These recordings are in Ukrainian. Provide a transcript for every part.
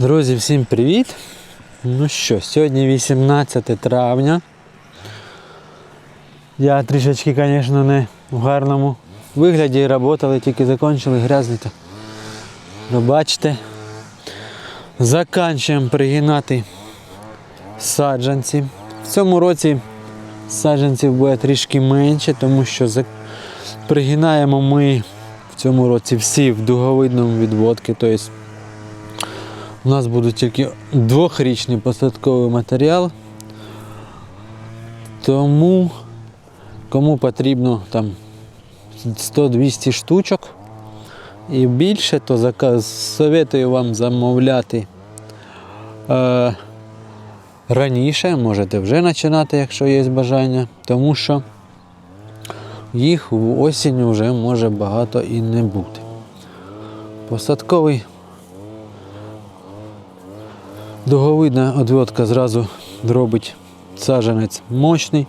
Друзі, всім привіт! Ну що, сьогодні 18 травня. Я трішечки, звісно, не в гарному вигляді працювали, тільки закінчили грязні. то. Ну, бачите, заканчуємо пригинати саджанці. В цьому році саджанців буде трішки менше, тому що пригинаємо ми в цьому році всі в дуговидному відводці. Тобто у нас будуть тільки двохрічний посадковий матеріал. Тому кому потрібно там 100-200 штучок і більше, то заказ советую вам замовляти е, раніше, можете вже починати, якщо є бажання, тому що їх в осінь вже може багато і не бути. Посадковий Дуговидна одводка зразу робить саджанець мощний.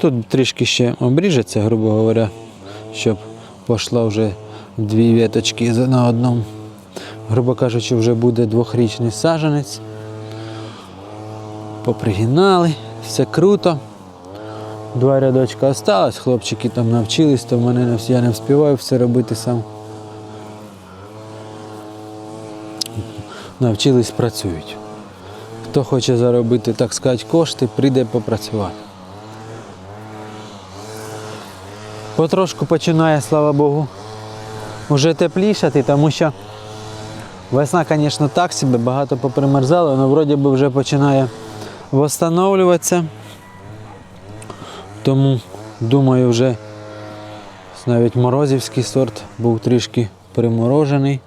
Тут трішки ще обріжеться, грубо говоря, щоб пішла вже дві віточки на одному. Грубо кажучи, вже буде двохрічний саджанець. Попригинали, все круто. Два рядочка осталось, хлопчики там навчились, то в мене я не встигаю все робити сам. Навчились працюють. Хто хоче заробити, так сказати, кошти, прийде попрацювати. Потрошку починає, слава Богу, вже теплішати, тому що весна, звісно, так собі, багато попримерзало, але вроді би вже починає встановлюватися. Тому, думаю, вже навіть морозівський сорт був трішки приморожений,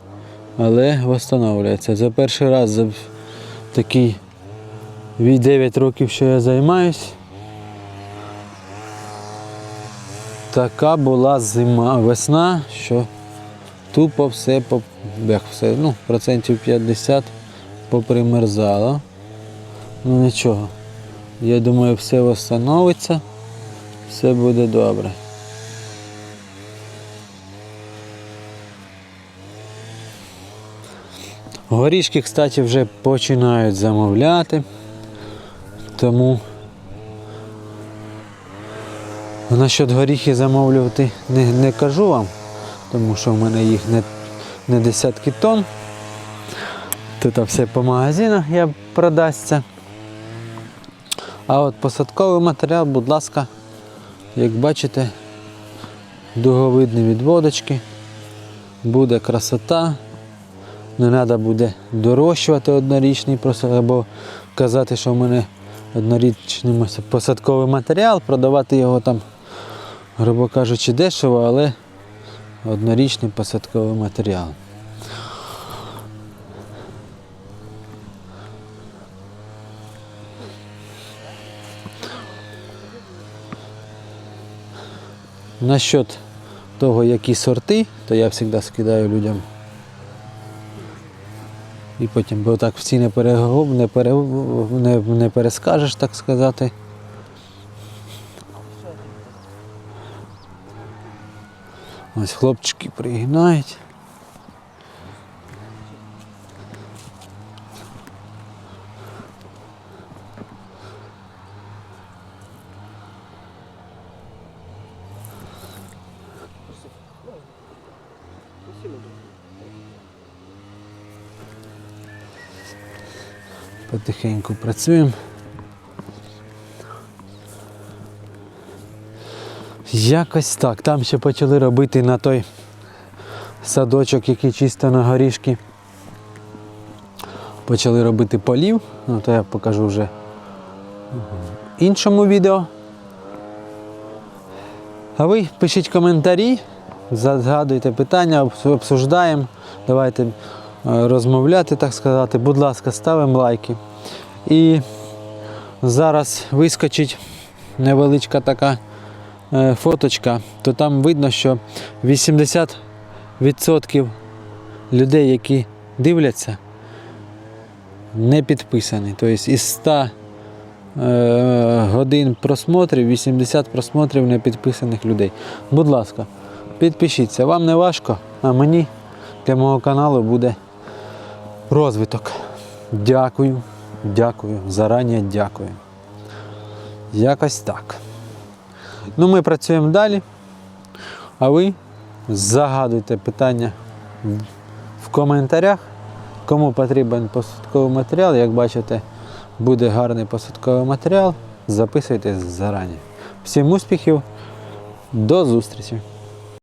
але встановлюється. За перший раз за такий від 9 років, що я займаюсь. Така була зима, весна, що тупо все, поп- як все, ну, процентів 50 попримерзало. Ну нічого. Я думаю, все встановиться, все буде добре. Горішки, кстати, вже починають замовляти. Тому насчет горіхи замовлювати не, не кажу вам, тому що в мене їх не, не десятки тонн. Тут все по магазинах я продасться. А от посадковий матеріал, будь ласка, як бачите, дуговидні відводочки, буде красота. Не треба буде дорощувати однорічний або казати, що в мене однорічний посадковий матеріал, продавати його там, грубо кажучи, дешево, але однорічний посадковий матеріал. Насчет того, які сорти, то я завжди скидаю людям і потім, бо так всі не, перегов, не, пере, не, не перескажеш, так сказати. Ось хлопчики пригинають. Потихеньку працюємо. Якось так. Там ще почали робити на той садочок, який чисто на горішки. Почали робити полів, ну то я покажу вже в іншому відео. А ви пишіть коментарі, згадуйте питання, обсуждаємо. Давайте розмовляти, так сказати. Будь ласка, ставимо лайки. І зараз вискочить невеличка така е, фоточка, то там видно, що 80% людей, які дивляться, не підписані. Тобто із 100 е, годин просмотрів, 80 просмотрів непідписаних людей. Будь ласка, підпишіться. Вам не важко, а мені для мого каналу буде розвиток. Дякую, дякую, зарані дякую. Якось так. Ну, ми працюємо далі, а ви загадуйте питання в- коментарях. Кому потрібен посадковий матеріал, як бачите, буде гарний посадковий матеріал. Записуйте зарані. Всім успіхів, до зустрічі!